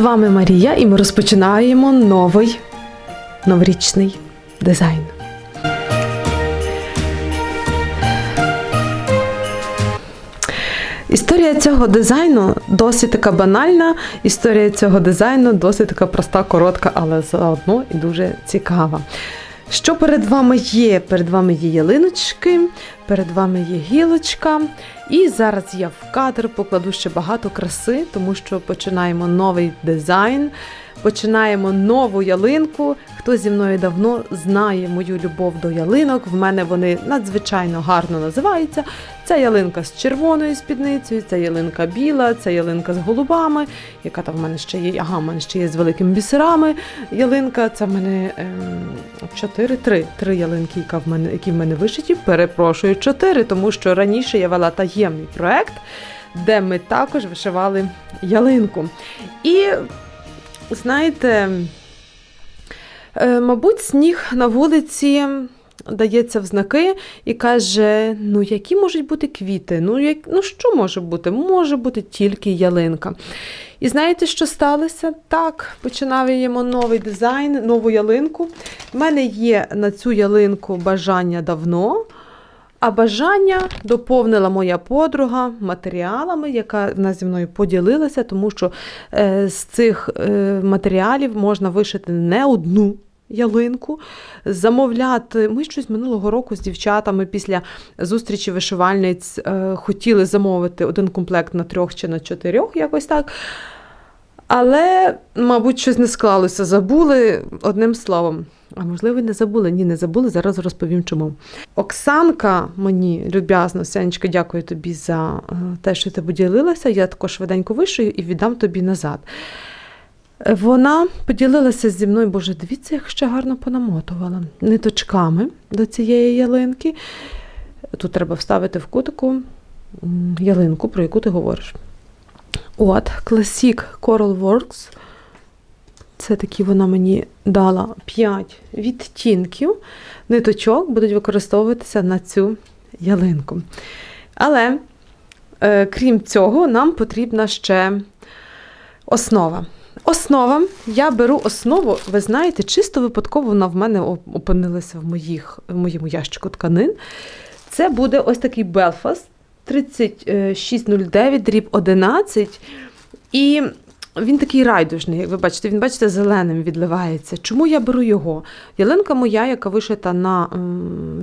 Вами Марія, і ми розпочинаємо новий новорічний дизайн. Історія цього дизайну досить така банальна. Історія цього дизайну досить така проста, коротка, але заодно і дуже цікава. Що перед вами є? Перед вами є ялиночки, перед вами є гілочка. І зараз я в кадр покладу ще багато краси, тому що починаємо новий дизайн, починаємо нову ялинку. Хто зі мною давно знає мою любов до ялинок. В мене вони надзвичайно гарно називаються. Це ялинка з червоною спідницею, це ялинка біла, це ялинка з голубами, яка там в мене ще є. Ага, в мене ще є з великими бісерами. Ялинка, це в мене ем, чотири, три, три ялинки, яка в мене, які в мене вишиті. Перепрошую, чотири, тому що раніше я вела таємний проект, де ми також вишивали ялинку. І знаєте, е, мабуть, сніг на вулиці дається в знаки і каже: ну, які можуть бути квіти? Ну, як, ну що може бути? Може бути тільки ялинка. І знаєте, що сталося? Так, починаємо новий дизайн, нову ялинку. У мене є на цю ялинку бажання давно. А бажання доповнила моя подруга матеріалами, яка вона зі мною поділилася, тому що е, з цих е, матеріалів можна вишити не одну ялинку, замовляти. Ми щось минулого року з дівчатами після зустрічі вишивальниць е, хотіли замовити один комплект на трьох чи на чотирьох, якось так. Але, мабуть, щось не склалося, забули одним словом. А можливо, не забули. Ні, не забули. Зараз розповім чому. Оксанка мені люб'язно, Сянечка, дякую тобі за е, те, що ти поділилася. Я також швиденько вишию і віддам тобі назад. Вона поділилася зі мною, боже, дивіться, як ще гарно понамотувала ниточками до цієї ялинки. Тут треба вставити в кутику ялинку, про яку ти говориш. От, Classic Coral Works. Це такі вона мені дала 5 відтінків. Ниточок будуть використовуватися на цю ялинку. Але, е, крім цього, нам потрібна ще основа. Основа, я беру основу, ви знаєте, чисто випадково вона в мене опинилася в, моїх, в моєму ящику тканин. Це буде ось такий Belfast 3609, дріб 11. І він такий райдужний, як ви бачите, він, бачите, зеленим відливається. Чому я беру його? Ялинка моя, яка вишита на,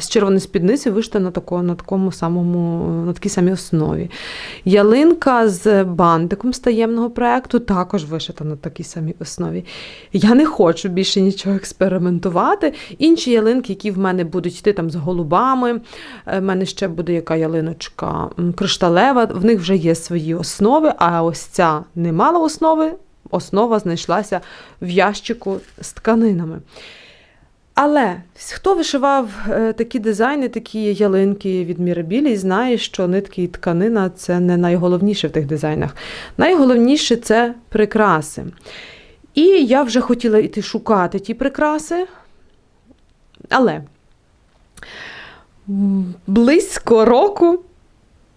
з червоної спідниці, вишита на, такому, на, такому самому, на такій самій основі. Ялинка з бантиком з таємного проєкту також вишита на такій самій основі. Я не хочу більше нічого експериментувати. Інші ялинки, які в мене будуть йти там з голубами, е, в мене ще буде яка ялиночка кришталева, в них вже є свої основи, а ось ця не мала основи, основа знайшлася в ящику з тканинами. Але хто вишивав е, такі дизайни, такі ялинки від Мірабілі, знає, що нитки і тканина це не найголовніше в тих дизайнах. Найголовніше це прикраси. І я вже хотіла йти шукати ті прикраси, але близько року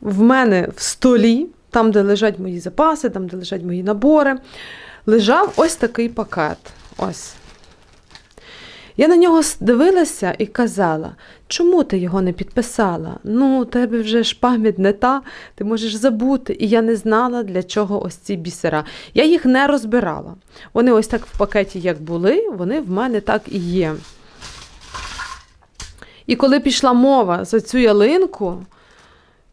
в мене в столі, там, де лежать мої запаси, там, де лежать мої набори, лежав ось такий пакет. Ось. Я на нього дивилася і казала, чому ти його не підписала? Ну, у тебе вже ж пам'ять не та, ти можеш забути. І я не знала, для чого ось ці бісера. Я їх не розбирала. Вони ось так в пакеті, як були, вони в мене так і є. І коли пішла мова за цю ялинку,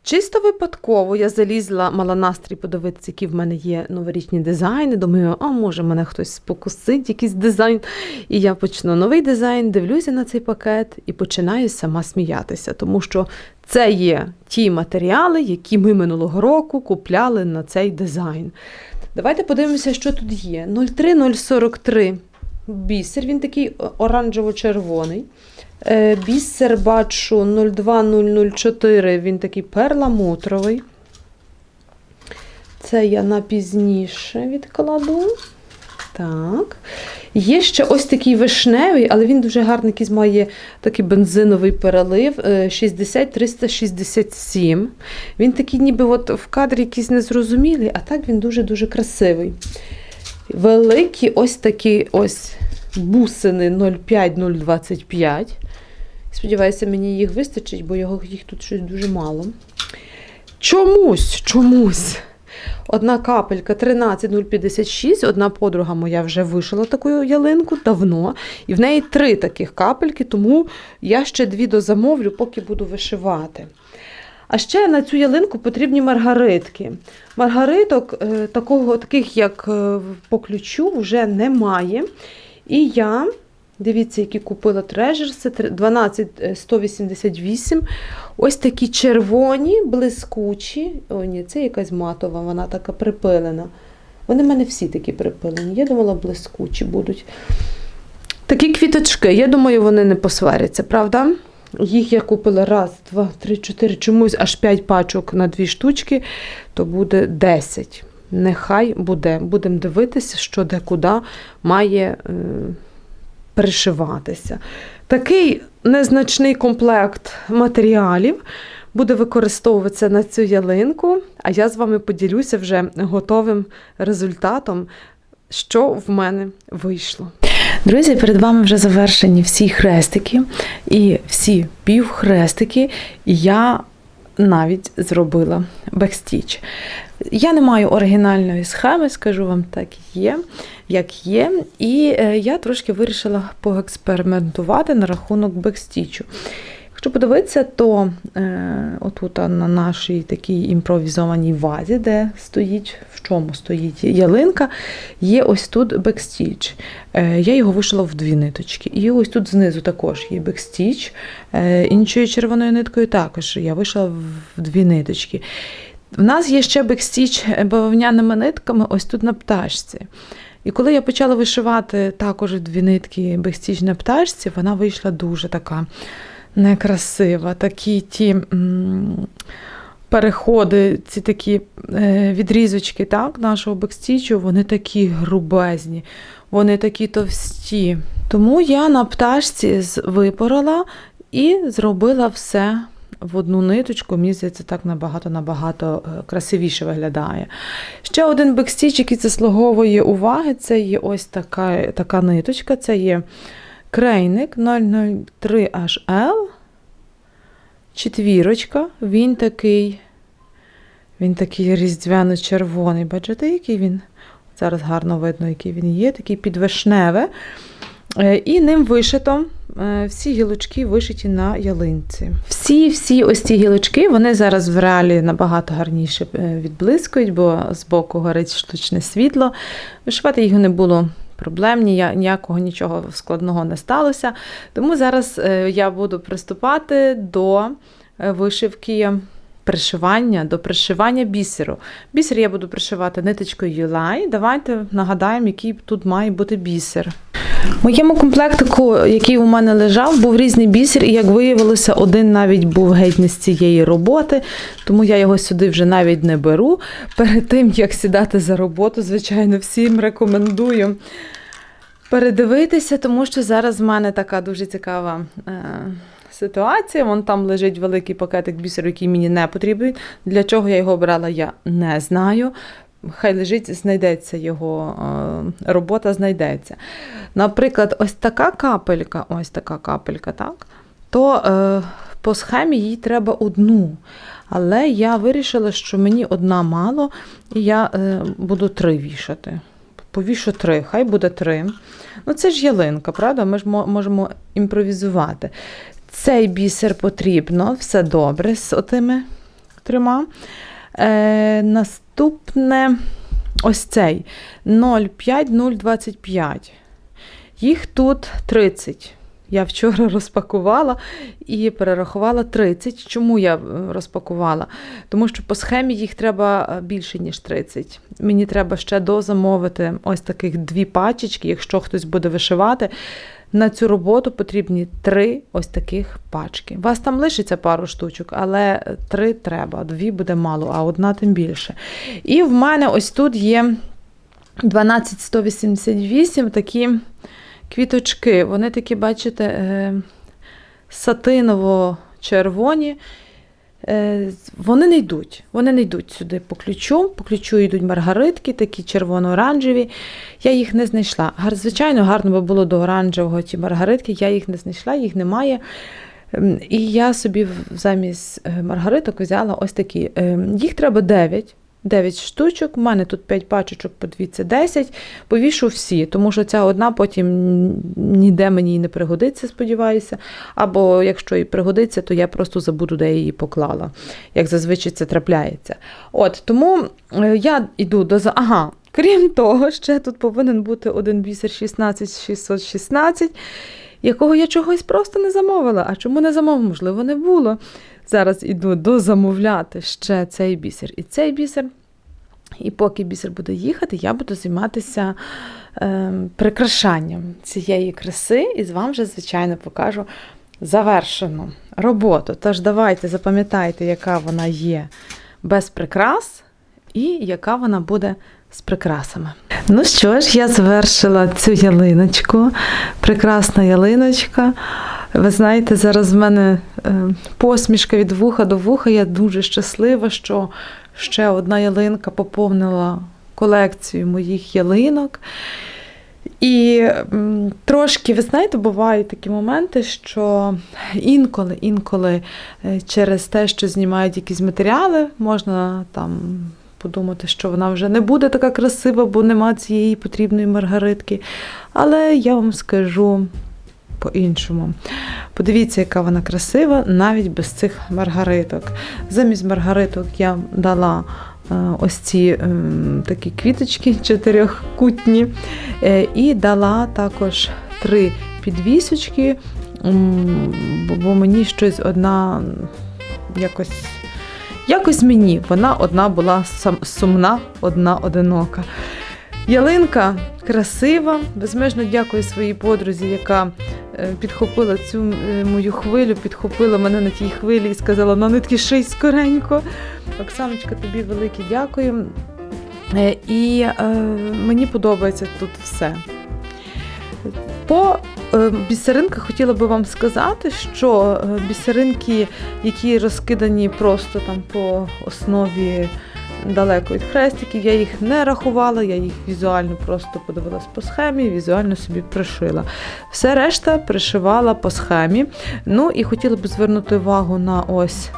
чисто випадково я залізла, мала настрій подивитися, які в мене є новорічні дизайни. Думаю, а може мене хтось спокусить, якийсь дизайн. І я почну новий дизайн, дивлюся на цей пакет і починаю сама сміятися, тому що це є ті матеріали, які ми минулого року купляли на цей дизайн. Давайте подивимося, що тут є. 03043 бісер, він такий оранжево-червоний. Е, Бісер бачу 02004, він такий перламутровий. Це я на пізніше відкладу. Так. Є ще ось такий вишневий, але він дуже гарний, якийсь має такий бензиновий перелив е, 60367. Він такий, ніби от в кадрі якийсь незрозумілий, а так він дуже-дуже красивий. Великі ось такі ось бусини 0,5-0,25. Сподіваюся, мені їх вистачить, бо їх тут щось дуже мало. Чомусь, чомусь. Одна капелька 13,056. Одна подруга моя вже вишила таку ялинку давно. І в неї три таких капельки, тому я ще дві дозамовлю, поки буду вишивати. А ще на цю ялинку потрібні маргаритки. Маргариток е, такого, таких, як е, по ключу, вже немає. І я, дивіться, які купила трежерси, 12188. Ось такі червоні, блискучі. О, ні, це якась матова, вона така припилена. Вони в мене всі такі припилені. Я думала, блискучі будуть. Такі квіточки, я думаю, вони не посваряться, правда? Їх я купила раз, два, три, чотири, чомусь аж п'ять пачок на дві штучки, то буде 10. Нехай буде. Будемо дивитися, що де куди має е, пришиватися. Такий незначний комплект матеріалів буде використовуватися на цю ялинку, а я з вами поділюся вже готовим результатом, що в мене вийшло. Друзі, перед вами вже завершені всі хрестики і всі півхрестики. Я навіть зробила бекстіч. Я не маю оригінальної схеми, скажу вам, так є, як є. І е, я трошки вирішила поекспериментувати на рахунок бекстічу. Якщо подивитися, то е, отут на нашій такій імпровізованій вазі, де стоїть, в чому стоїть ялинка, є ось тут бекстіч. Е, я його вишила в дві ниточки. І ось тут знизу також є бекстіч. Е, іншою червоною ниткою також я вишила в дві ниточки. В нас є ще бекстіч бавовняними нитками, ось тут на пташці. І коли я почала вишивати також дві нитки бекстіч на пташці, вона вийшла дуже така некрасива. Такі ті переходи, ці такі е, відрізочки так, нашого бекстічу, вони такі грубезні, вони такі товсті. Тому я на пташці випорола і зробила все. В одну ниточку, мені здається, так набагато-набагато красивіше виглядає. Ще один бекстіч, який заслуговує уваги, це є ось така така ниточка, це є крейник 003HL. Четвірочка, він такий, він такий різдвяно-червоний. Бачите, який він? Зараз гарно видно, який він є, такий підвишневе. І ним вишито всі гілочки вишиті на ялинці. Всі-всі ось ці гілочки, вони зараз в реалі набагато гарніше відблискують, бо збоку горить штучне світло. Вишивати їх не було проблем, ніякого нічого складного не сталося. Тому зараз я буду приступати до вишивки. Пришивання до пришивання бісеру. Бісер я буду пришивати ниточкою Юлай. Давайте нагадаємо, який тут має бути бісер. Моєму комплектику, який у мене лежав, був різний бісер, і як виявилося, один навіть був геть не з цієї роботи, тому я його сюди вже навіть не беру. Перед тим, як сідати за роботу, звичайно, всім рекомендую передивитися, тому що зараз в мене така дуже цікава. Е Ситуація, вон там лежить великий пакетик бісеру, який мені не потрібен. Для чого я його обрала, я не знаю. Хай лежить, знайдеться його робота, знайдеться. Наприклад, ось така капелька, ось така капелька, так? то е, по схемі їй треба одну. Але я вирішила, що мені одна мало, і я е, буду три вішати. Повішу три, хай буде три. Ну, це ж ялинка, правда? Ми ж можемо імпровізувати. Цей бісер потрібно, все добре з отими трьома. Е, Наступне ось цей 0,5025. Їх тут 30. Я вчора розпакувала і перерахувала 30. Чому я розпакувала? Тому що по схемі їх треба більше, ніж 30. Мені треба ще дозамовити ось таких дві пачечки, якщо хтось буде вишивати. На цю роботу потрібні три ось таких пачки. У вас там лишиться пару штучок, але три треба, дві буде мало, а одна тим більше. І в мене ось тут є 12188 такі квіточки. Вони такі, бачите, сатиново-червоні. Е, Вони не йдуть. Вони не йдуть сюди по ключу. По ключу йдуть маргаритки, такі червоно-оранжеві. Я їх не знайшла. Звичайно, гарно би було до оранжевого ті маргаритки. Я їх не знайшла, їх немає. Ем, І я собі замість е, маргариток взяла ось такі. Ем, Їх треба 9. 9 штучок, у мене тут 5 пачечок, по 2 це 10. Повішу всі, тому що ця одна потім ніде мені і не пригодиться, сподіваюся. Або якщо і пригодиться, то я просто забуду, де я її поклала, як зазвичай це трапляється. От тому е, я йду до Ага. Крім того, ще тут повинен бути один бісер 16616, якого я чогось просто не замовила. А чому не замовила? Можливо, не було. Зараз іду дозамовляти ще цей бісер і цей бісер. І поки бісер буде їхати, я буду займатися е, прикрашанням цієї краси, і з вами вже, звичайно, покажу завершену роботу. Тож давайте запам'ятайте, яка вона є без прикрас, і яка вона буде з прикрасами. Ну що ж, я завершила цю ялиночку. Прекрасна ялиночка. Ви знаєте, зараз в мене е, посмішка від вуха до вуха. Я дуже щаслива, що ще одна ялинка поповнила колекцію моїх ялинок. І трошки, ви знаєте, бувають такі моменти, що інколи, інколи е, через те, що знімають якісь матеріали, можна там подумати, що вона вже не буде така красива, бо нема цієї потрібної маргаритки. Але я вам скажу по-іншому. Подивіться, яка вона красива, навіть без цих маргариток. Замість маргариток я дала е, ось ці ем, такі квіточки чотирьохкутні, е, і дала також три підвісочки, бо- мені щось одна якось. Якось мені вона одна була сумна, одна одинока. Ялинка красива. Безмежно дякую своїй подрузі, яка підхопила цю е, мою хвилю, підхопила мене на тій хвилі і сказала: на нитки ший скоренько. Оксаночка, тобі велике дякую. Е, І е, мені подобається тут все. По е, бісеринках хотіла би вам сказати, що е, бісеринки, які розкидані просто там по основі далеко від хрестиків, я їх не рахувала, я їх візуально просто подивилась по схемі, візуально собі пришила. Все решта пришивала по схемі. Ну і хотіла б звернути увагу на ось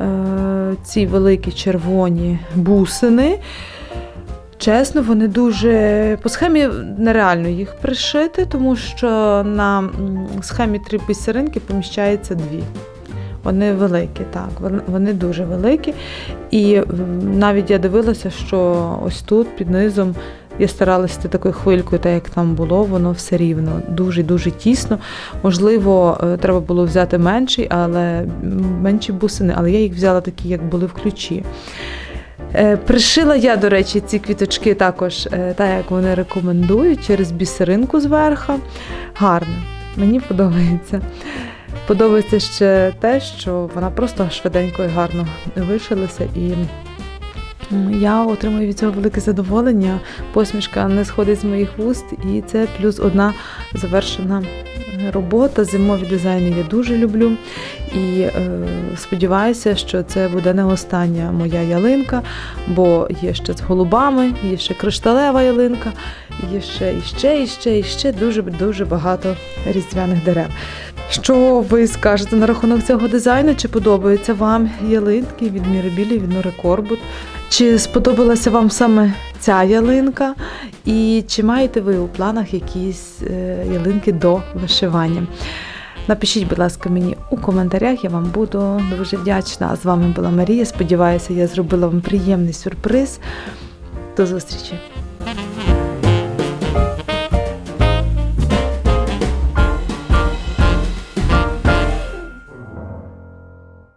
е, ці великі червоні бусини. Чесно, вони дуже по схемі нереально їх пришити, тому що на схемі три бісеринки поміщається дві. Вони великі, так, вони- дуже великі. І навіть я дивилася, що ось тут під низом я старалася такою хвилькою, так як там було, воно все рівно, дуже-дуже тісно. Можливо, е, треба було взяти менший, але менші бусини, але я їх взяла такі, як були в ключі. Е, Пришила я, до речі, ці квіточки також, е, так як вони рекомендують, через бісеринку зверху. Гарно, мені подобається. Подобається ще те, що вона просто швиденько і гарно вишилася. І я отримую від цього велике задоволення. Посмішка не сходить з моїх вуст, і це плюс одна завершена робота. Зимові дизайни я дуже люблю. І е, сподіваюся, що це буде не остання моя ялинка, бо є ще з голубами, є ще кришталева ялинка, є ще і ще, і ще, і ще дуже дуже багато різдвяних дерев. Що ви скажете на рахунок цього дизайну? Чи подобаються вам ялинки від Мірабілі, від Нори Корбут? Чи сподобалася вам саме ця ялинка? І чи маєте ви у планах якісь е, ялинки до вишивання? Напишіть, будь ласка, мені у коментарях, я вам буду дуже вдячна. З вами була Марія. Сподіваюся, я зробила вам приємний сюрприз. До зустрічі!